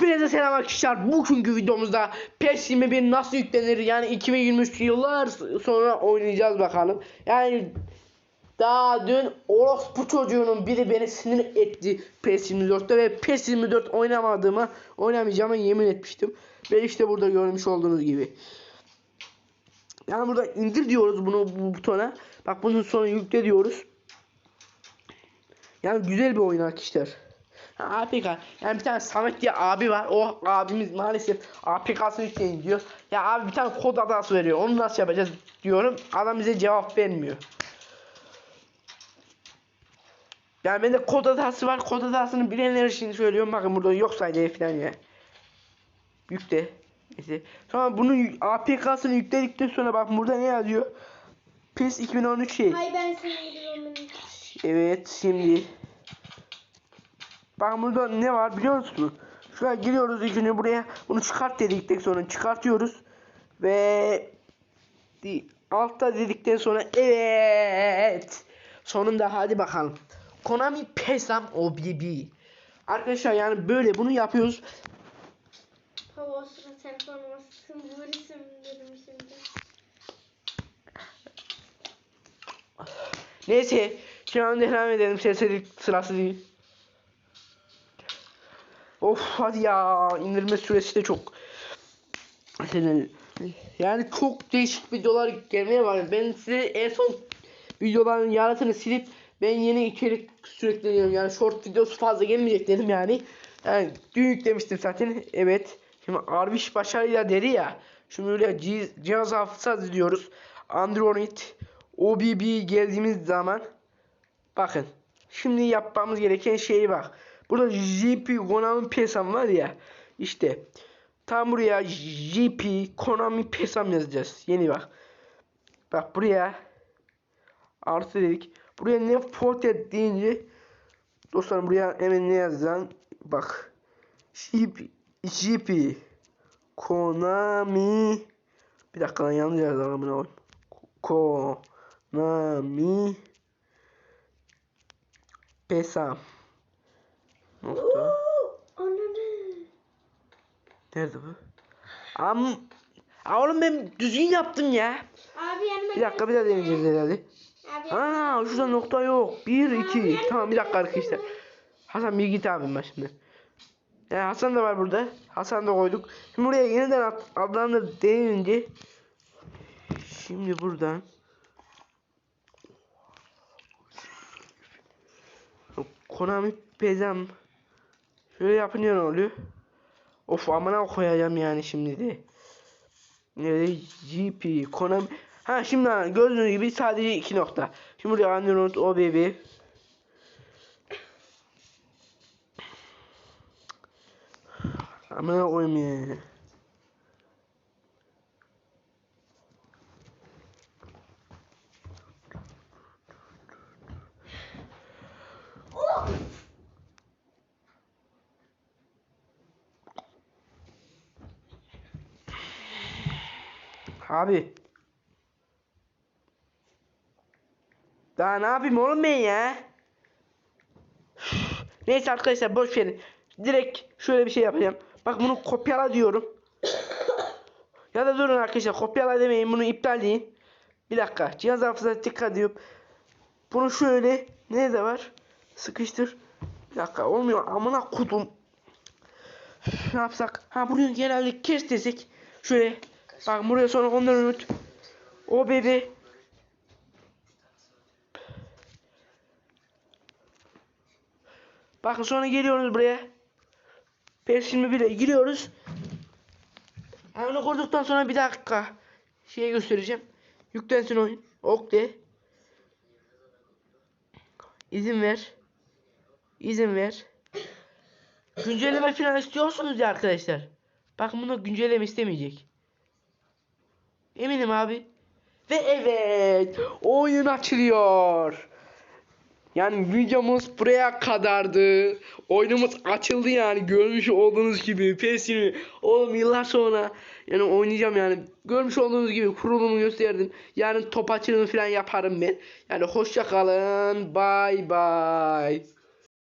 Hepinize selam arkadaşlar. Bugünkü videomuzda PES 21 nasıl yüklenir? Yani 2023 yıllar sonra oynayacağız bakalım. Yani daha dün orospu çocuğunun biri beni sinir etti PES 24'te ve PES 24 oynamadığıma oynamayacağıma yemin etmiştim. Ve işte burada görmüş olduğunuz gibi. Yani burada indir diyoruz bunu bu butona. Bak bunun sonra yükle diyoruz. Yani güzel bir oyun arkadaşlar. APK. Yani bir tane Samet diye abi var. O abimiz maalesef APK'sını yükleyin diyor. Ya abi bir tane kod hatası veriyor. Onu nasıl yapacağız diyorum. Adam bize cevap vermiyor. Yani bende kod hatası var. Kod hatasını bilenler için söylüyorum. Bakın burada yok saydı falan ya. Yükle. Neyse. Sonra bunun APK'sını yükledikten sonra bak burada ne yazıyor? PES 2013 şey. Hay ben seni. Evet şimdi. Bak burada ne var biliyor musun? Şuraya giriyoruz önce buraya bunu çıkart dedikten sonra çıkartıyoruz. Ve di- altta dedikten sonra evet. Sonunda hadi bakalım. Konami Pesam OBB. Arkadaşlar yani böyle bunu yapıyoruz. Sıra şimdi. Neyse. Şu an devam edelim. Sesleri sırası değil. Of hadi ya. indirme süresi de çok. Yani çok değişik videolar gelmeye var. Ben size en son videoların yarısını silip ben yeni içerik sürekli deniyorum. Yani short videosu fazla gelmeyecek dedim yani. Yani dün yüklemiştim zaten. Evet. Şimdi Arviş başarıyla dedi ya. Şimdi böyle ciz- cihaz hafızası diyoruz. Android OBB geldiğimiz zaman bakın. Şimdi yapmamız gereken şey bak. Burada JP Konami Pesam var ya. İşte tam buraya JP Konami Pesam yazacağız. Yeni bak. Bak buraya artı dedik. Buraya ne fortet deyince dostlarım buraya hemen ne yazacağım? Bak. JP JP Konami bir dakika lan yanlış yazdım bunu. Konami Pesam nokta Ananı. Nerede bu? Am Aa, oğlum ben düzgün yaptım ya. Abi yanıma Bir dakika bir daha deneyeceğiz herhalde. Abi. Aa şurada nokta yok. 1 2. Tamam bir dakika arkadaşlar. Hasan bir git abim ben şimdi. Ya Hasan da var burada. Hasan da koyduk. Şimdi buraya yeniden ad- adlandır denince Şimdi buradan Konami Pezam Şöyle yapınca ne oluyor? Of amına koyacağım yani şimdi de. Nerede? GP Konami Ha şimdi gördüğünüz gibi sadece iki nokta. Şimdi buraya Android OBB Amına koyayım ya. Abi. Daha ne yapayım oğlum ben ya? Neyse arkadaşlar boş verin. Direkt şöyle bir şey yapacağım. Bak bunu kopyala diyorum. ya da durun arkadaşlar kopyala demeyin bunu iptal deyin. Bir dakika cihaz hafızası dikkat ediyorum. Bunu şöyle nerede var? Sıkıştır. Bir dakika olmuyor amına kudum. ne yapsak? Ha buraya genelde kes desek. Şöyle. Bak buraya sonra onları unut. O bebe. Bakın sonra geliyoruz buraya. PES 21'e giriyoruz. Onu kurduktan sonra bir dakika şey göstereceğim. Yüklensin oyun. Ok de. İzin ver. İzin ver. Güncelleme falan istiyorsunuz ya arkadaşlar. Bakın bunu güncelleme istemeyecek. Eminim abi. Ve evet oyun açılıyor. Yani videomuz buraya kadardı. Oyunumuz açıldı yani görmüş olduğunuz gibi PES'ini oğlum yıllar sonra yani oynayacağım yani görmüş olduğunuz gibi kurulumu gösterdim. Yarın top açılımı falan yaparım ben. Yani hoşça kalın. Bye bye.